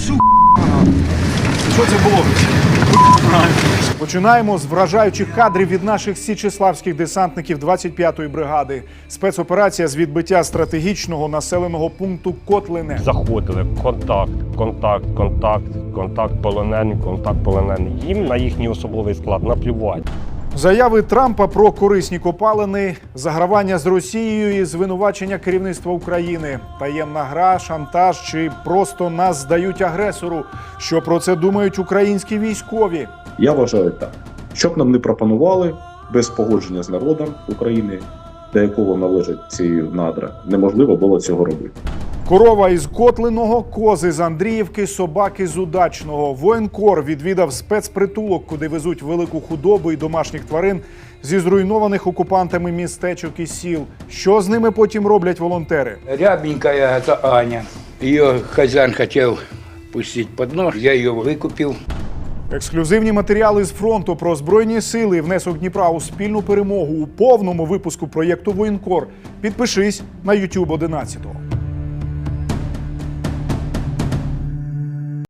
Що це було? Починаємо з вражаючих кадрів від наших січеславських десантників 25-ї бригади. Спецоперація з відбиття стратегічного населеного пункту Котлине. Заходили, контакт, контакт, контакт, контакт полонений, контакт полонений. Їм на їхній особовий склад наплювати. Заяви Трампа про корисні копалини, загравання з Росією і звинувачення керівництва України, таємна гра, шантаж чи просто нас здають агресору. Що про це думають українські військові? Я вважаю так. Щоб нам не пропонували без погодження з народом України, до якого належать ці надра, неможливо було цього робити. Корова із Котлиного, кози з Андріївки, собаки з Удачного. Воєнкор відвідав спецпритулок, куди везуть велику худобу і домашніх тварин зі зруйнованих окупантами містечок і сіл. Що з ними потім роблять волонтери? Рябенькая это Аня. Ее хозяин хотел пустить под нож, я ее выкупил. Ексклюзивні матеріали з фронту про збройні сили і внесок Дніпра у спільну перемогу у повному випуску проєкту Воєнкор. Підпишись на YouTube 11.